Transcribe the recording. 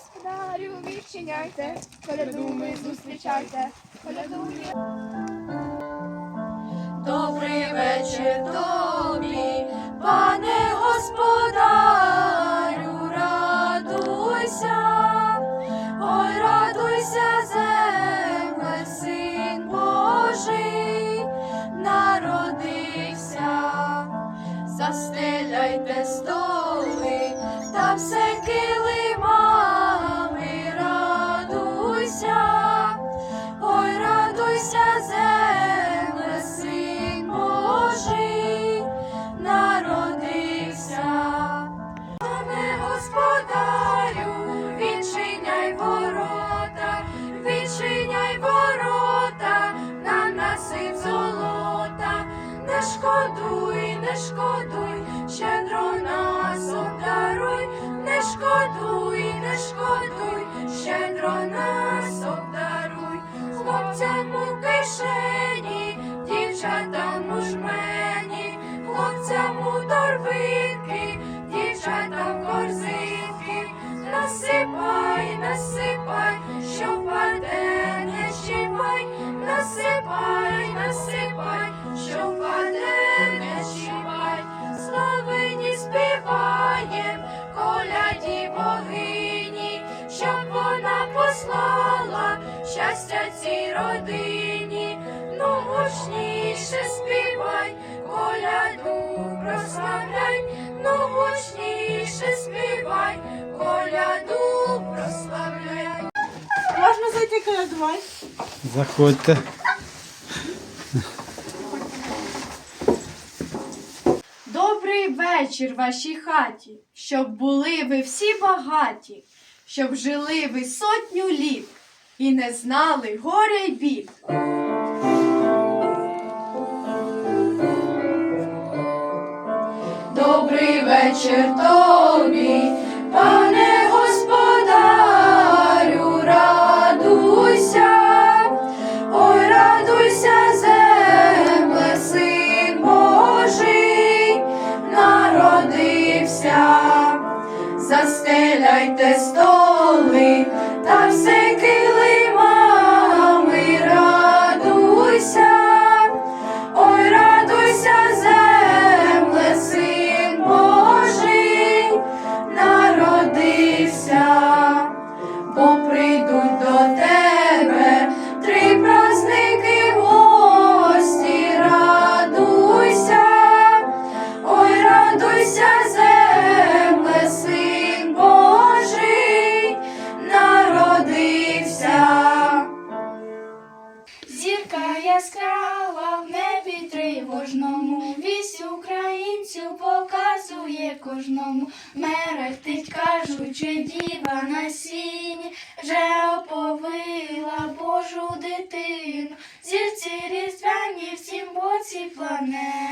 господарю, відчиняйте, коляду ми зустрічайте, коляду ми. Добрий вечір тобі, пане господарю, радуйся, ой, радуйся, земле, син Божий, народився, застеляйте столи шкодуй, не шкодуй, щедро нас обдаруй, не шкодуй, не шкодуй, щедро нас обдаруй, хлопцям у кишені, дівчатам у жмені, хлопцям у торбинки, насипай, насипай, що впаде, не щіпай, славині співаєм, коляді богині, щоб вона послала щастя цій родині, ну гучніше співай, коляду прославляй, ну гучніше співай, коляду прославляй. Можна зайти колядувати? Заходьте. Добрий вечір вашій хаті, щоб були ви всі багаті, щоб жили ви сотню літ і не знали горя й бід. Добрий вечір тобі, українцю показує кожному. Мерехтить, кажучи, діва на сіні, вже оповила Божу дитину. Зірці різдвяні всім боці планет.